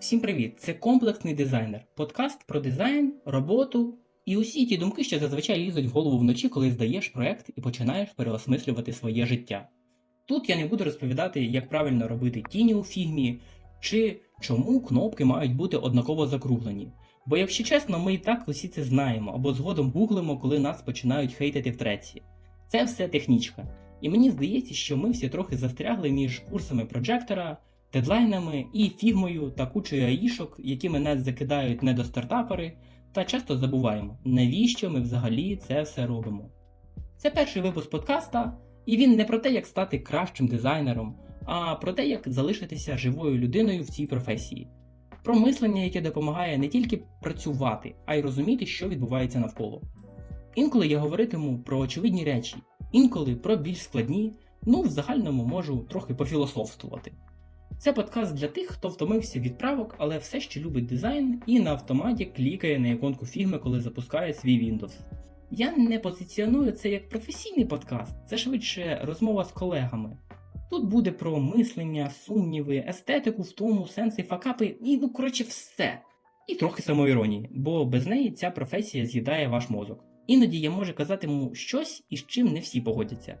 Всім привіт! Це комплексний дизайнер, подкаст про дизайн, роботу і усі ті думки, що зазвичай лізуть в голову вночі, коли здаєш проект і починаєш переосмислювати своє життя. Тут я не буду розповідати, як правильно робити тіні у фігмі, чи чому кнопки мають бути однаково закруглені. Бо, якщо чесно, ми і так усі це знаємо або згодом гуглимо, коли нас починають хейтити в треці. Це все технічка. І мені здається, що ми всі трохи застрягли між курсами проджектора, дедлайнами і фігмою та кучею аїшок, якими нас закидають недостартапери, та часто забуваємо, навіщо ми взагалі це все робимо. Це перший випуск подкаста, і він не про те, як стати кращим дизайнером, а про те, як залишитися живою людиною в цій професії. Про мислення, яке допомагає не тільки працювати, а й розуміти, що відбувається навколо. Інколи я говоритиму про очевидні речі, інколи про більш складні, ну в загальному можу трохи пофілософствувати. Це подкаст для тих, хто втомився від правок, але все ще любить дизайн і на автоматі клікає на іконку фігми, коли запускає свій Windows. Я не позиціоную це як професійний подкаст, це швидше розмова з колегами. Тут буде про мислення, сумніви, естетику в тому, сенси, факапи і, ну, коротше, все. І трохи самоіронії, бо без неї ця професія з'їдає ваш мозок. Іноді я можу казатиму щось, із чим не всі погодяться.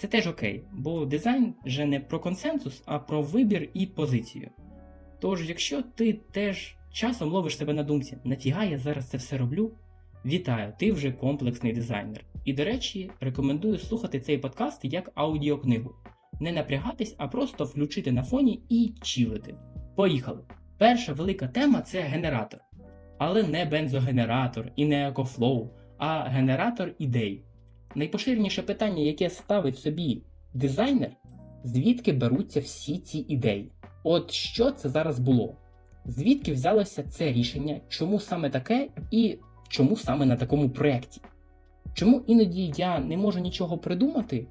Це теж окей, бо дизайн же не про консенсус, а про вибір і позицію. Тож, якщо ти теж часом ловиш себе на думці, нафіга я зараз це все роблю, вітаю, ти вже комплексний дизайнер. І до речі, рекомендую слухати цей подкаст як аудіокнигу. Не напрягатись, а просто включити на фоні і чилити. Поїхали! Перша велика тема це генератор. Але не бензогенератор і не екофлоу, а генератор ідей. Найпоширеніше питання, яке ставить собі дизайнер, звідки беруться всі ці ідеї? От що це зараз було? Звідки взялося це рішення, чому саме таке і чому саме на такому проєкті? Чому іноді я не можу нічого придумати,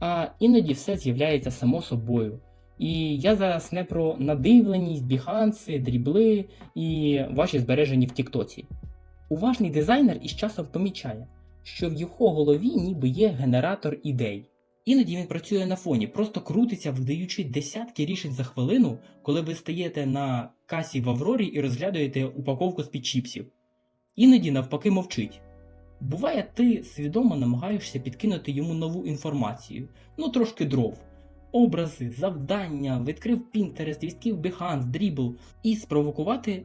а іноді все з'являється само собою? І я зараз не про надивленість, біханси, дрібли і ваші збережені в Тіктоці. Уважний дизайнер із часом помічає, що в його голові ніби є генератор ідей. Іноді він працює на фоні, просто крутиться, видаючи десятки рішень за хвилину, коли ви стаєте на касі в Аврорі і розглядаєте упаковку з-під чіпсів. Іноді навпаки мовчить. Буває, ти свідомо намагаєшся підкинути йому нову інформацію, ну трошки дров, образи, завдання, відкрив Pinterest, відкрив Behance, Dribble і спровокувати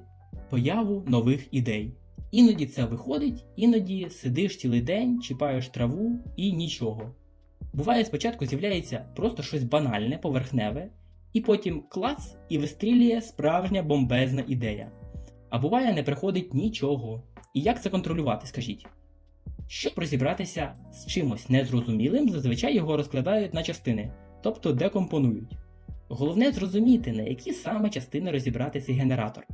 появу нових ідей. Іноді це виходить, іноді сидиш цілий день, чіпаєш траву і нічого. Буває, спочатку з'являється просто щось банальне, поверхневе, і потім клац і вистрілює справжня бомбезна ідея. А буває, не приходить нічого. І як це контролювати, скажіть? Щоб розібратися з чимось незрозумілим, зазвичай його розкладають на частини, тобто декомпонують. Головне зрозуміти, на які саме частини розібрати цей генератор.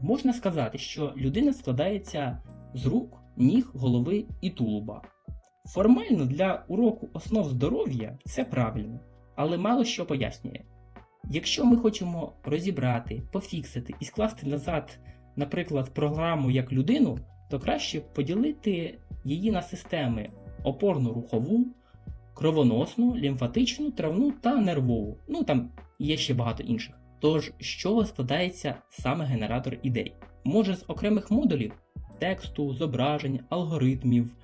Можна сказати, що людина складається з рук, ніг, голови і тулуба. Формально для уроку основ здоров'я це правильно, але мало що пояснює. Якщо ми хочемо розібрати, пофіксити і скласти назад, наприклад, програму як людину, то краще поділити її на системи опорну рухову, кровоносну, лімфатичну, травну та нервову. Ну там є ще багато інших. Тож, з чого складається саме генератор ідей? Може з окремих модулів тексту, зображень, алгоритмів,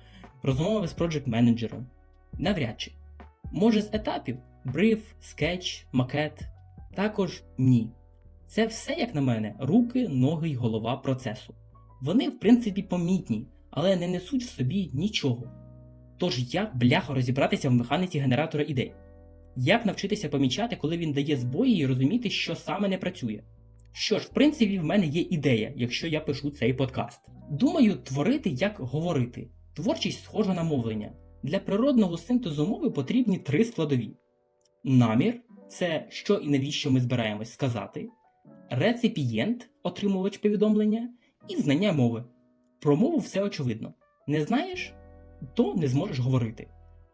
розмови з проджект менеджером? Навряд чи. Може з етапів бриф, скетч, макет? Також ні. Це все, як на мене, руки, ноги й голова процесу. Вони, в принципі, помітні, але не несуть в собі нічого. Тож як бляха розібратися в механіці генератора ідей? Як навчитися помічати, коли він дає збої і розуміти, що саме не працює? Що ж, в принципі, в мене є ідея, якщо я пишу цей подкаст. Думаю, творити як говорити. Творчість схожа на мовлення. Для природного синтезу мови потрібні три складові: намір це що і навіщо ми збираємось сказати, реципієнт, отримувач повідомлення, і знання мови. Про мову все очевидно. Не знаєш, то не зможеш говорити.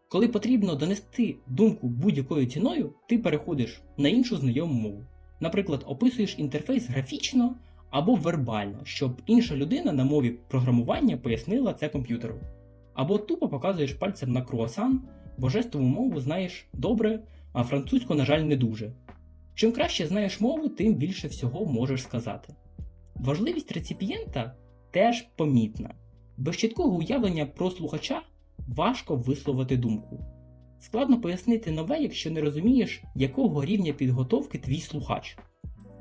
Коли потрібно донести думку будь-якою ціною, ти переходиш на іншу знайому мову. Наприклад, описуєш інтерфейс графічно або вербально, щоб інша людина на мові програмування пояснила це комп'ютеру. Або тупо показуєш пальцем на круасан, бо жестову мову знаєш добре, а французьку, на жаль, не дуже. Чим краще знаєш мову, тим більше всього можеш сказати. Важливість реципієнта теж помітна. Без чіткого уявлення про слухача важко висловити думку. Складно пояснити нове, якщо не розумієш, якого рівня підготовки твій слухач.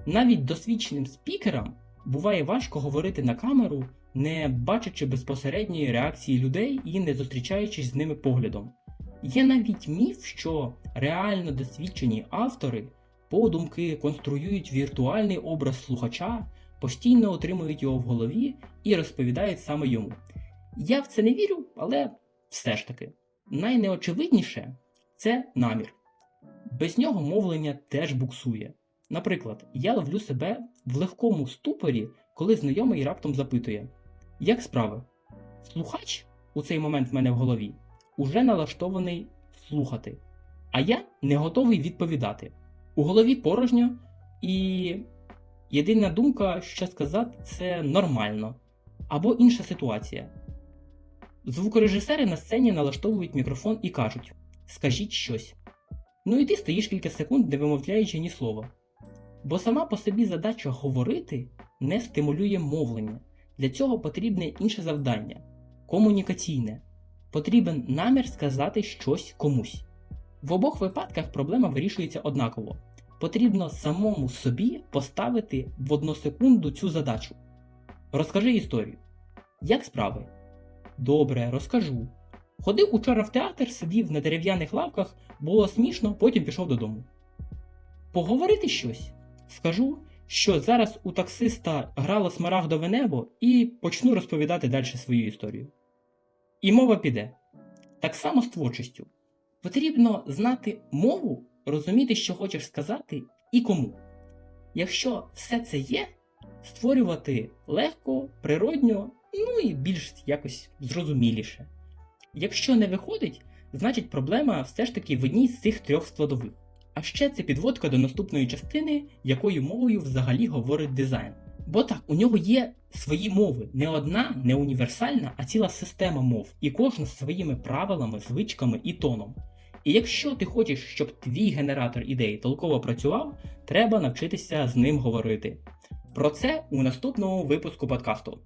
Навіть досвідченим спікерам буває важко говорити на камеру, не бачачи безпосередньої реакції людей і не зустрічаючись з ними поглядом. Є навіть міф, що реально досвідчені автори подумки конструюють віртуальний образ слухача, постійно отримують його в голові і розповідають саме йому. Я в це не вірю, але все ж таки. Найнеочевидніше це намір. Без нього мовлення теж буксує. Наприклад, я ловлю себе в легкому ступорі, коли знайомий раптом запитує: Як справи? Слухач у цей момент в мене в голові уже налаштований слухати, а я не готовий відповідати. У голові порожньо, і єдина думка, що сказати, це нормально або інша ситуація. Звукорежисери на сцені налаштовують мікрофон і кажуть: Скажіть щось. Ну і ти стоїш кілька секунд, не вимовляючи ні слова. Бо сама по собі задача говорити не стимулює мовлення. Для цього потрібне інше завдання комунікаційне. Потрібен намір сказати щось комусь. В обох випадках проблема вирішується однаково. Потрібно самому собі поставити в одну секунду цю задачу. Розкажи історію. Як справи? Добре, розкажу. Ходив учора в театр, сидів на дерев'яних лавках, було смішно, потім пішов додому. Поговорити щось? Скажу, що зараз у таксиста грало смарагдове небо і почну розповідати далі свою історію. І мова піде. Так само з творчістю. Потрібно знати мову, розуміти, що хочеш сказати і кому. Якщо все це є, створювати легко, природньо, ну і більш якось зрозуміліше. Якщо не виходить, значить проблема все ж таки в одній з цих трьох складових. А ще це підводка до наступної частини, якою мовою взагалі говорить дизайн. Бо так, у нього є свої мови, не одна, не універсальна, а ціла система мов, і кожна з своїми правилами, звичками і тоном. І якщо ти хочеш, щоб твій генератор ідей толково працював, треба навчитися з ним говорити. Про це у наступному випуску подкасту.